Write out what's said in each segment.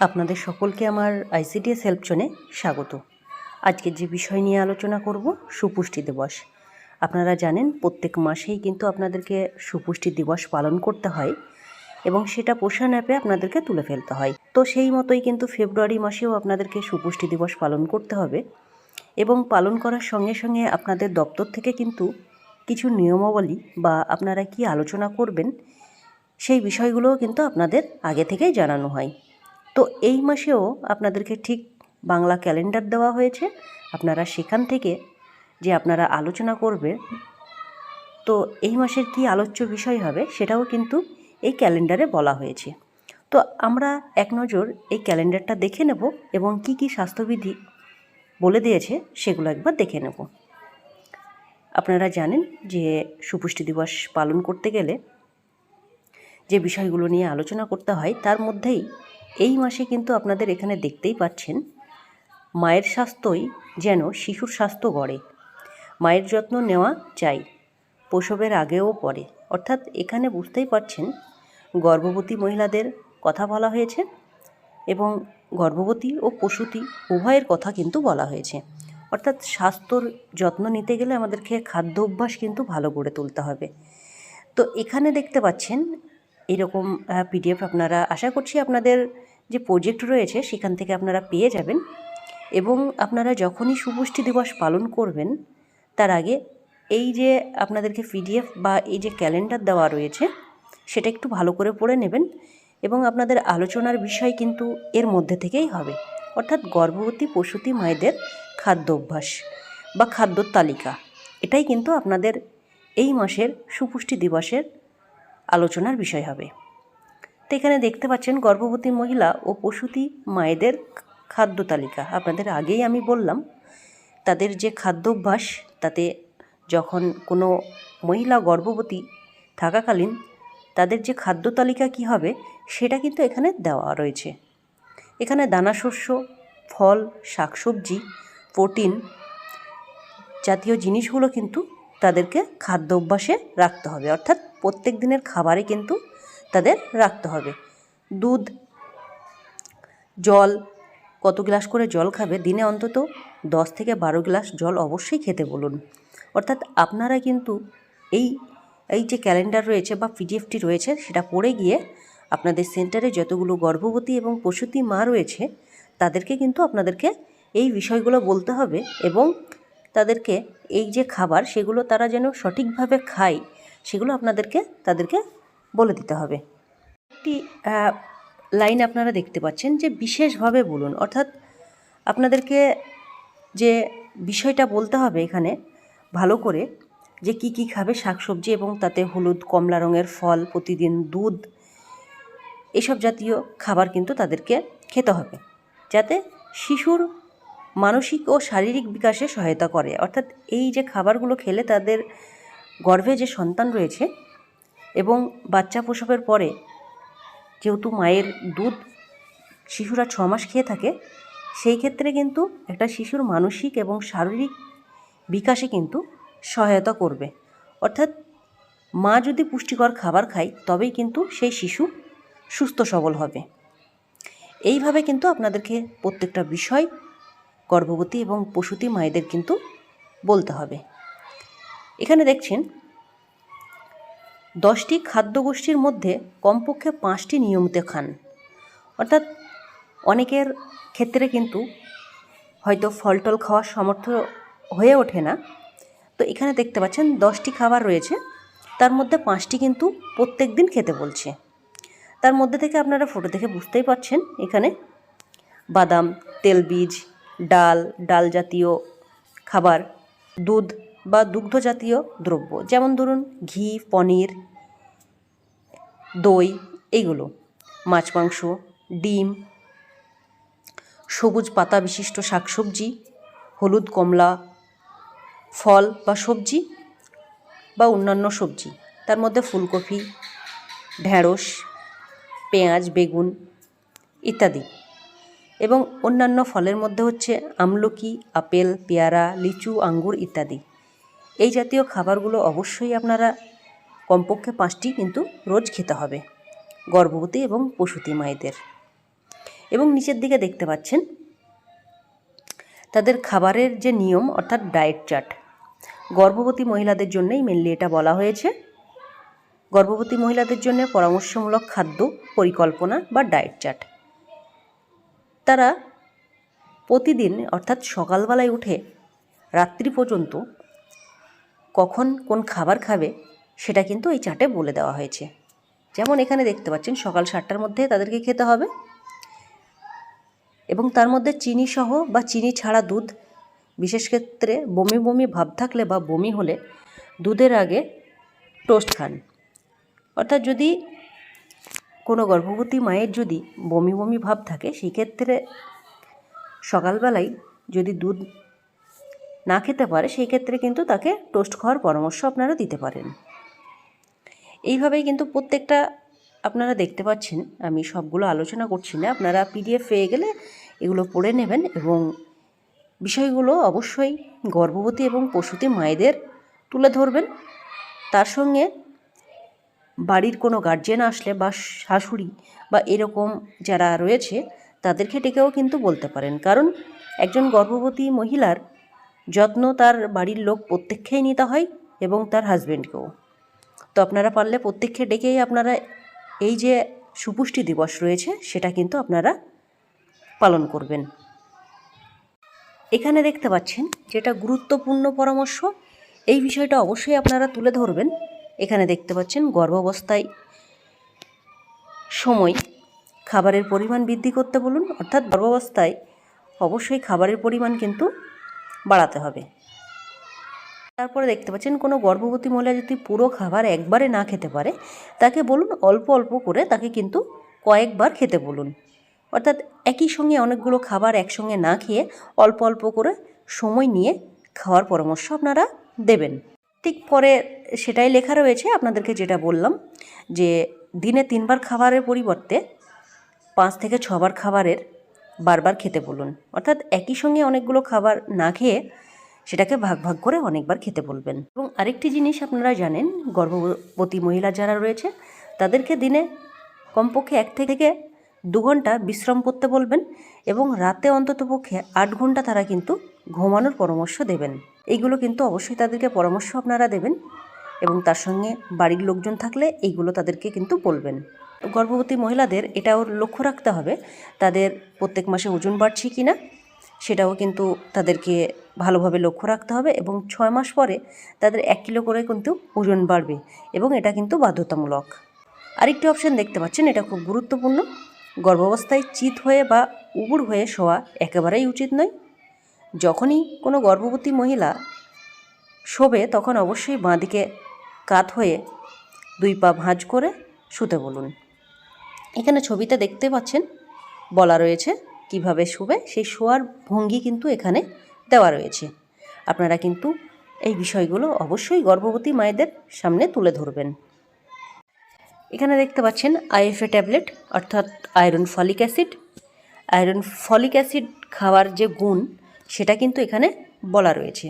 আপনাদের সকলকে আমার আইসিডিএস হেল্প জোনে স্বাগত। আজকে যে বিষয় নিয়ে আলোচনা করব, সুপুষ্টি দিবস। আপনারা জানেন, প্রত্যেক মাসেই কিন্তু আপনাদেরকে সুপুষ্টি দিবস পালন করতে হয় এবং সেটা পোষণ অ্যাপে আপনাদেরকে তুলে ফেলতে হয়। তো সেই মতোই কিন্তু ফেব্রুয়ারি মাসেও আপনাদেরকে সুপুষ্টি দিবস পালন করতে হবে এবং পালন করার সঙ্গে সঙ্গে আপনাদের দপ্তর থেকে কিন্তু কিছু নিয়মাবলী বা আপনারা কি আলোচনা করবেন, সেই বিষয়গুলোও কিন্তু আপনাদের আগে থেকেই জানানো হয়। তো এই মাসেও আপনাদেরকে ঠিক বাংলা ক্যালেন্ডার দেওয়া হয়েছে। আপনারা সেখান থেকে যে আপনারা আলোচনা করবে, তো এই মাসের কি আলোচ্য বিষয় হবে সেটাও কিন্তু এই ক্যালেন্ডারে বলা হয়েছে। তো আমরা এক নজর এই ক্যালেন্ডারটা দেখে নেব এবং কি কি স্বাস্থ্যবিধি বলে দিয়েছে সেগুলো একবার দেখে নেব। আপনারা জানেন যে সুপুষ্টি দিবস পালন করতে গেলে যে বিষয়গুলো নিয়ে আলোচনা করতে হয় তার মধ্যেই এই মাসে কিন্তু আপনাদের এখানে দেখতেই পাচ্ছেন, মায়ের স্বাস্থ্যই যেন শিশুর স্বাস্থ্য গড়ে। মায়ের যত্ন নেওয়া চাই, প্রসবের আগেও পরে অর্থাৎ এখানে বুঝতেই পারছেন, গর্ভবতী মহিলাদের কথা বলা হয়েছে এবং গর্ভবতী ও প্রসূতি উভয়ের কথা কিন্তু বলা হয়েছে। অর্থাৎ স্বাস্থ্যর যত্ন নিতে গেলে আমাদেরকে খাদ্য অভ্যাস কিন্তু ভালো করে তুলতে হবে। তো এখানে দেখতে পাচ্ছেন এরকম পিডিএফ আপনারা, আশা করছি আপনাদের যে প্রজেক্ট রয়েছে সেখান থেকে আপনারা পেয়ে যাবেন। এবং আপনারা যখনই সুপুষ্টি দিবস পালন করবেন, তার আগে এই যে আপনাদেরকে পিডিএফ বা এই যে ক্যালেন্ডার দেওয়া রয়েছে, সেটা একটু ভালো করে পড়ে নেবেন এবং আপনাদের আলোচনার বিষয় কিন্তু এর মধ্যে থেকেই হবে। অর্থাৎ গর্ভবতী প্রসূতি মায়েদের খাদ্য অভ্যাস বা খাদ্যর তালিকা। এটাই কিন্তু আপনাদের এই মাসের সুপুষ্টি দিবসের আলোচনার বিষয় হবে। তো এখানে দেখতে পাচ্ছেন গর্ভবতী মহিলা ও প্রসূতি মায়েদের খাদ্য তালিকা। আপনাদের আগেই আমি বললাম, তাদের যে খাদ্যাভ্যাস তাতে যখন কোনো মহিলা গর্ভবতী থাকাকালীন তাদের যে খাদ্য তালিকা কী হবে, সেটা কিন্তু এখানে দেওয়া রয়েছে। এখানে দানা শস্য, ফল, শাকসবজি, প্রোটিন জাতীয় জিনিসগুলো কিন্তু তাদেরকে খাদ্য অভ্যাসে রাখতে হবে। অর্থাৎ প্রত্যেক দিনের খাবারে কিন্তু তাদের রাখতে হবে। দুধ, জল, কত গ্লাস করে জল খাবে? দিনে অন্তত দশ থেকে বারো গ্লাস জল অবশ্যই খেতে বলুন। অর্থাৎ আপনারা কিন্তু এই এই যে ক্যালেন্ডার রয়েছে বা পিডিএফটি রয়েছে, সেটা পড়ে গিয়ে আপনাদের সেন্টারে যতগুলো গর্ভবতী এবং প্রসূতি মা রয়েছে, তাদেরকে কিন্তু আপনাদেরকে এই বিষয়গুলো বলতে হবে এবং তাদেরকে এই যে খাবার, সেগুলো তারা যেন সঠিকভাবে খায়, সেগুলো আপনাদেরকে, তাদেরকে বলে দিতে হবে। একটি লাইন আপনারা দেখতে পাচ্ছেন যে বিশেষভাবে বলুন, অর্থাৎ আপনাদেরকে যে বিষয়টা বলতে হবে এখানে, ভালো করে, যে কি কি খাবে শাকসবজি এবং তাতে হলুদ, কমলা রঙের ফল, প্রতিদিন দুধ, এসব জাতীয় খাবার কিন্তু তাদেরকে খেতে হবে, যাতে শিশুর মানসিক ও শারীরিক বিকাশে সহায়তা করে। অর্থাৎ এই যে খাবারগুলো খেলে তাদের গর্ভে যে সন্তান রয়েছে এবং বাচ্চা প্রসবের পরে যেহেতু মায়ের দুধ শিশুরা ছ মাস খেয়ে থাকে, সেই ক্ষেত্রে কিন্তু একটা শিশুর মানসিক এবং শারীরিক বিকাশে কিন্তু সহায়তা করবে। অর্থাৎ মা যদি পুষ্টিকর খাবার খায়, তবেই কিন্তু সেই শিশু সুস্থ সবল হবে। এইভাবে কিন্তু আপনাদেরকে প্রত্যেকটা বিষয় গর্ভবতী এবং প্রসূতি মায়েদের কিন্তু বলতে হবে। এখানে দেখছেন, দশটি খাদ্যগোষ্ঠীর মধ্যে কমপক্ষে পাঁচটি নিয়মিত খান। অর্থাৎ অনেকের ক্ষেত্রে কিন্তু হয়তো ফল টল খাওয়ার সামর্থ্য হয়ে ওঠে না। তো এখানে দেখতে পাচ্ছেন, দশটি খাবার রয়েছে, তার মধ্যে পাঁচটি কিন্তু প্রত্যেক দিন খেতে বলছে। তার মধ্যে থেকে আপনারা ফটো দেখে বুঝতেই পারছেন, এখানে বাদাম, তেলবীজ ডাল ডাল জাতীয় খাবার, দুধ বা দুগ্ধ জাতীয় দ্রব্য। যেমন ধরুন, ঘি, পনির, দই এইগুলো মাছ, মাংস, ডিম, সবুজ পাতা বিশিষ্ট শাকসবজি, হলুদ, কমলা, ফল বা সবজি বা অন্যান্য সবজি। তার মধ্যে ফুলকপি ঢ্যাঁড়স পেঁয়াজ, বেগুন ইত্যাদি। এবং অন্যান্য ফলের মধ্যে হচ্ছে আমলকি, আপেল, পেয়ারা, লিচু, আঙ্গুর ইত্যাদি। এই জাতীয় খাবারগুলো অবশ্যই আপনারা কমপক্ষে পাঁচটি কিন্তু রোজ খেতে হবে, গর্ভবতী এবং প্রসূতি মায়েদের। এবং নিচের দিকে দেখতে পাচ্ছেন, তাদের খাবারের যে নিয়ম অর্থাৎ ডায়েট চার্ট, গর্ভবতী মহিলাদের জন্যই মেনলি এটা বলা হয়েছে। গর্ভবতী মহিলাদের জন্য পরামর্শমূলক খাদ্য পরিকল্পনা বা ডায়েট চার্ট। তারা প্রতিদিন, অর্থাৎ সকালবেলায় উঠে রাত্রি পর্যন্ত কখন কোন খাবার খাবে সেটা কিন্তু এই চার্টে বলে দেওয়া হয়েছে। যেমন এখানে দেখতে পাচ্ছেন, সকাল সাতটার মধ্যে তাদেরকে খেতে হবে এবং তার মধ্যে চিনি সহ বা চিনি ছাড়া দুধ, বিশেষ ক্ষেত্রে বমি বমি ভাব থাকলে বা বমি হলে দুধের আগে টোস্ট খান। অর্থাৎ যদি কোনো গর্ভবতী মায়ের যদি বমি বমি ভাব থাকে সেই ক্ষেত্রে সকালবেলায় যদি দুধ না খেতে পারে সেই ক্ষেত্রে কিন্তু তাকে টোস্ট খাওয়ার পরামর্শ আপনারা দিতে পারেন। এইভাবেই কিন্তু প্রত্যেকটা আপনারা দেখতে পাচ্ছেন, আমি সবগুলো আলোচনা করছি না, আপনারা পিডিএফ পেয়ে গেলে এগুলো পড়ে নেবেন এবং বিষয়গুলো অবশ্যই গর্ভবতী এবং পশুতে মায়েদের তুলে ধরবেন। তার সঙ্গে বাড়ির কোনো গার্জেন আসলে বা শাশুড়ি বা এরকম যারা রয়েছে তাদেরকে ডেকেও কিন্তু বলতে পারেন। কারণ একজন গর্ভবতী মহিলার যত্ন তার বাড়ির লোক প্রত্যেককেই নিতে হয় এবং তার হাজব্যান্ডকেও তো আপনারা পারলে প্রত্যেককে ডেকেই আপনারা এই যে সুপুষ্টি দিবস রয়েছে, সেটা কিন্তু আপনারা পালন করবেন। এখানে দেখতে পাচ্ছেন যেটা গুরুত্বপূর্ণ পরামর্শ, এই বিষয়টা অবশ্যই আপনারা তুলে ধরবেন। এখানে দেখতে পাচ্ছেন গর্ভাবস্থায় সময় খাবারের পরিমাণ বৃদ্ধি করতে বলুন, অর্থাৎ গর্ভাবস্থায় অবশ্যই খাবারের পরিমাণ কিন্তু বাড়াতে হবে। তারপরে দেখতে পাচ্ছেন কোনো গর্ভবতী মহিলা যদি পুরো খাবার একবারে না খেতে পারে, তাকে বলুন অল্প অল্প করে তাকে কিন্তু কয়েকবার খেতে বলুন। অর্থাৎ একই সঙ্গে অনেকগুলো খাবার একসঙ্গে না খেয়ে অল্প অল্প করে সময় নিয়ে খাওয়ার পরামর্শ আপনারা দেবেন। ঠিক পরে সেটাই লেখা রয়েছে, আপনাদেরকে যেটা বললাম, যে দিনে তিনবার খাবারের পরিবর্তে পাঁচ থেকে ছবার খাবারের বারবার খেতে বলুন। অর্থাৎ একই সঙ্গে অনেকগুলো খাবার না খেয়ে সেটাকে ভাগ ভাগ করে অনেকবার খেতে বলবেন। এবং আরেকটি জিনিস আপনারা জানেন, গর্ভবতী মহিলা যারা রয়েছে, তাদেরকে দিনে কমপক্ষে এক থেকে দু ঘণ্টা বিশ্রাম করতে বলবেন এবং রাতে অন্ততপক্ষে আট ঘণ্টা তারা কিন্তু ঘুমানোর পরামর্শ দেবেন। এইগুলো কিন্তু অবশ্যই তাদেরকে পরামর্শ আপনারা দেবেন এবং তার সঙ্গে বাড়ির লোকজন থাকলে এইগুলো তাদেরকে কিন্তু বলবেন। গর্ভবতী মহিলাদের এটাও লক্ষ্য রাখতে হবে, তাদের প্রত্যেক মাসে ওজন বাড়ছে কি না সেটাও কিন্তু তাদেরকে ভালোভাবে লক্ষ্য রাখতে হবে এবং ছয় মাস পরে তাদের এক কিলো করে কিন্তু ওজন বাড়বে এবং এটা কিন্তু বাধ্যতামূলক। আরেকটি অপশান দেখতে পাচ্ছেন, এটা খুব গুরুত্বপূর্ণ। গর্ভাবস্থায় চিত হয়ে বা উবুর হয়ে শোয়া একেবারেই উচিত নয়। যখনই কোনো গর্ভবতী মহিলা শোবে, তখন অবশ্যই বাঁদিকে কাত হয়ে দুই পা ভাঁজ করে শুতে বলুন। এখানে ছবিতে দেখতে পাচ্ছেন, বলা রয়েছে কীভাবে শুবে, সেই শোয়ার ভঙ্গি কিন্তু এখানে দেওয়া রয়েছে। আপনারা কিন্তু এই বিষয়গুলো অবশ্যই গর্ভবতী মায়েদের সামনে তুলে ধরবেন। এখানে দেখতে পাচ্ছেন আইএফএ ট্যাবলেট, অর্থাৎ iron folic acid. Iron folic acid খাওয়ার যে গুণ সেটা কিন্তু এখানে বলা রয়েছে।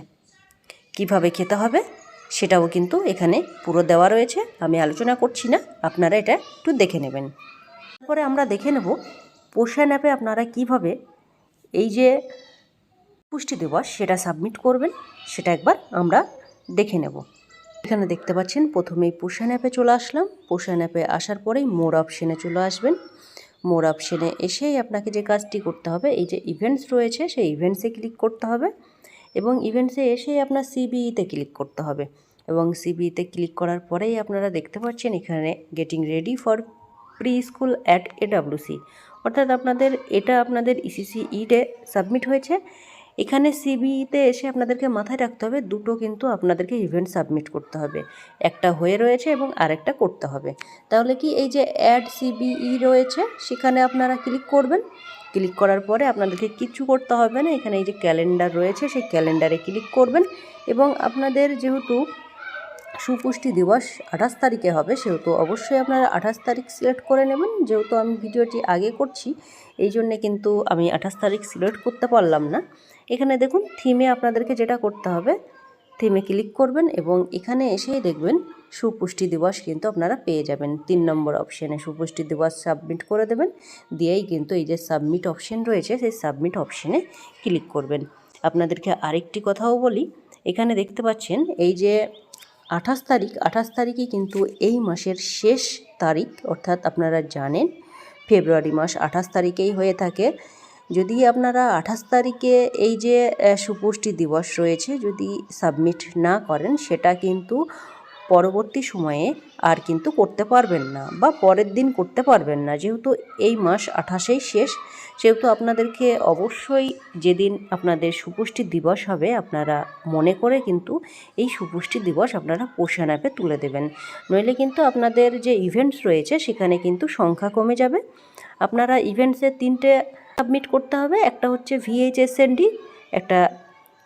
কীভাবে খেতে হবে সেটাও কিন্তু এখানে পুরো দেওয়া রয়েছে। আমি আলোচনা করছি না, আপনারা এটা একটু দেখে নেবেন। তারপরে আমরা দেখে নেব পোষণ অ্যাপে আপনারা কীভাবে এই যে পুষ্টি দিবস সেটা সাবমিট করবেন, সেটা একবার আমরা দেখে নেব। এখানে দেখতে পাচ্ছেন, প্রথমেই পোষণ অ্যাপে চলে আসলাম। পোষণ অ্যাপে আসার পরেই মোর অপশনে চলে আসবেন। মোর অপশানে এসেই আপনাকে যে কাজটি করতে হবে, এই যে ইভেন্টস রয়েছে, সেই ইভেন্টসে ক্লিক করতে হবে এবং ইভেন্টসে এসেই আপনার সিবিইতে ক্লিক করতে হবে এবং সিবিইতে ক্লিক করার পরেই আপনারা দেখতে পাচ্ছেন এখানে getting ready for pre school at AWC অর্থাৎ আপনাদের, এটা আপনাদের ইসিসি ইডে সাবমিট হয়েছে এখানে সিবিতে এসে আপনাদেরকে মাথায় রাখতে হবে, দুটো কিন্তু আপনাদেরকে ইভেন্ট সাবমিট করতে হবে। একটা হয়ে রয়েছে এবং আরেকটা করতে হবে। তাহলে কি এই যে অ্যাড সিবিই রয়েছে, সেখানে আপনারা ক্লিক করবেন। ক্লিক করার পরে আপনাদেরকে কিছু করতে হবে না, এখানে এই যে ক্যালেন্ডার রয়েছে, সেই ক্যালেন্ডারে ক্লিক করবেন এবং আপনাদের যেহেতু সুপুষ্টি দিবস আঠাশ তারিখে হবে, সেহেতু অবশ্যই আপনারা আঠাশ তারিখ সিলেক্ট করে নেবেন। যেহেতু আমি ভিডিওটি আগে করছি, এই জন্যে কিন্তু আমি আঠাশ তারিখ সিলেক্ট করতে পারলাম না। এখানে দেখুন থিমে আপনাদেরকে যেটা করতে হবে থিমে ক্লিক করবেন এবং এখানে এসেই দেখবেন সুপুষ্টি দিবস কিন্তু আপনারা পেয়ে যাবেন। তিন নম্বর অপশানে সুপুষ্টি দিবস সাবমিট করে দেবেন, দিয়েই কিন্তু এই যে সাবমিট অপশান রয়েছে, সেই সাবমিট অপশানে ক্লিক করবেন। আপনাদেরকে আরেকটি কথাও বলি, এখানে দেখতে পাচ্ছেন এই যে আঠাশ তারিখ, আঠাশ তারিখে কিন্তু এই মাসের শেষ তারিখ, অর্থাৎ আপনারা জানেন, ফেব্রুয়ারি মাস আঠাশ তারিখেই হয়ে থাকে। যদি আপনারা আঠাশ তারিখে এই যে সুপুষ্টি দিবস রয়েছে, যদি সাবমিট না করেন, সেটা কিন্তু পরবর্তী সময়ে আর কিন্তু করতে পারবেন না বা পরের দিন করতে পারবেন না। যেহেতু এই মাস আঠাশেই শেষ, সেহেতু আপনাদেরকে অবশ্যই যেদিন আপনাদের সুপুষ্টি দিবস হবে, আপনারা মনে করে কিন্তু এই সুপুষ্টি দিবস আপনারা পোষণ অ্যাপে তুলে দেবেন। নইলে কিন্তু আপনাদের যে ইভেন্টস রয়েছে, সেখানে কিন্তু সংখ্যা কমে যাবে। আপনারা ইভেন্টসের তিনটে সাবমিট করতে হবে। একটা হচ্ছে ভিএইচএসএনডি একটা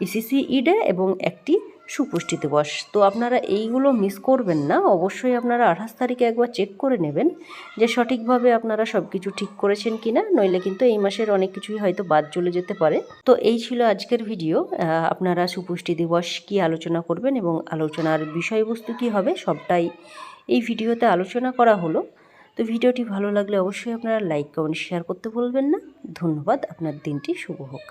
ইসিসি ইডে এবং একটি সুপুষ্টি দিবস। তো আপনারা এইগুলো মিস করবেন না। অবশ্যই আপনারা আঠাশ তারিখে একবার চেক করে নেবেন যে সঠিকভাবে আপনারা সব কিছু ঠিক করেছেন কি না নইলে কিন্তু এই মাসের অনেক কিছুই হয়তো বাদ চলে যেতে পারে। তো এই ছিল আজকের ভিডিও। আপনারা সুপুষ্টি দিবস কি আলোচনা করবেন এবং আলোচনার বিষয়বস্তু কি হবে, সবটাই এই ভিডিওতে আলোচনা করা হলো। তো ভিডিওটি ভালো লাগলে অবশ্যই আপনারা লাইক, কমেন্ট শেয়ার করতে ভুলবেন না। ধন্যবাদ, আপনার দিনটি শুভ হোক।